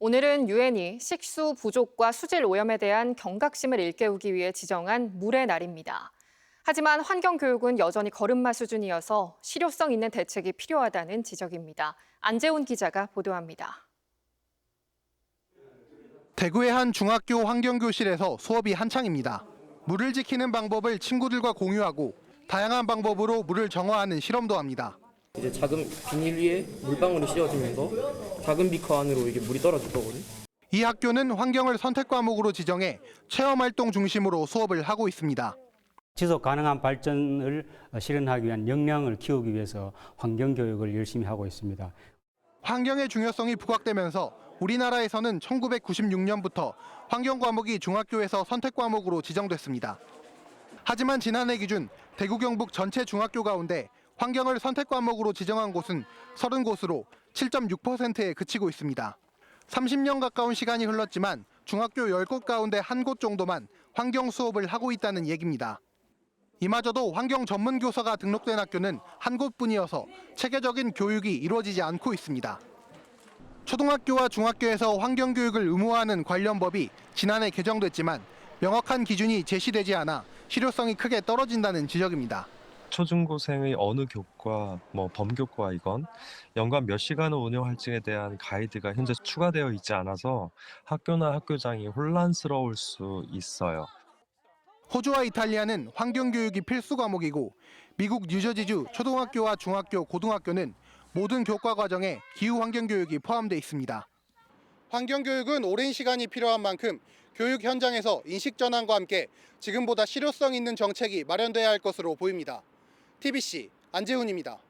오늘은 유엔이 식수 부족과 수질 오염에 대한 경각심을 일깨우기 위해 지정한 물의 날입니다. 하지만 환경 교육은 여전히 걸음마 수준이어서 실효성 있는 대책이 필요하다는 지적입니다. 안재훈 기자가 보도합니다. 대구의 한 중학교 환경교실에서 수업이 한창입니다. 물을 지키는 방법을 친구들과 공유하고 다양한 방법으로 물을 정화하는 실험도 합니다. 이제 작은 비닐 위에 물방울이 씌워지면서 작은 비커 안으로 이게 물이 떨어질 거거든. 이 학교는 환경을 선택 과목으로 지정해 체험 활동 중심으로 수업을 하고 있습니다. 지속 가능한 발전을 실현하기 위한 역량을 키우기 위해서 환경 교육을 열심히 하고 있습니다. 환경의 중요성이 부각되면서 우리나라에서는 1996년부터 환경 과목이 중학교에서 선택 과목으로 지정됐습니다. 하지만 지난해 기준 대구 경북 전체 중학교 가운데 환경을 선택 과목으로 지정한 곳은 30곳으로 7.6%에 그치고 있습니다. 30년 가까운 시간이 흘렀지만 중학교 10곳 가운데 한 곳 정도만 환경 수업을 하고 있다는 얘기입니다. 이마저도 환경 전문 교사가 등록된 학교는 한 곳뿐이어서 체계적인 교육이 이루어지지 않고 있습니다. 초등학교와 중학교에서 환경 교육을 의무화하는 관련 법이 지난해 개정됐지만 명확한 기준이 제시되지 않아 실효성이 크게 떨어진다는 지적입니다. 초중고생의 어느 교과, 뭐 범교과이건 연간 몇 시간을 운영할지에 대한 가이드가 현재 추가되어 있지 않아서 학교나 학교장이 혼란스러울 수 있어요. 호주와 이탈리아는 환경 교육이 필수 과목이고 미국 뉴저지주 초등학교와 중학교, 고등학교는 모든 교과 과정에 기후 환경 교육이 포함되어 있습니다. 환경 교육은 오랜 시간이 필요한 만큼 교육 현장에서 인식 전환과 함께 지금보다 실효성 있는 정책이 마련돼야 할 것으로 보입니다. TBC 안재훈입니다.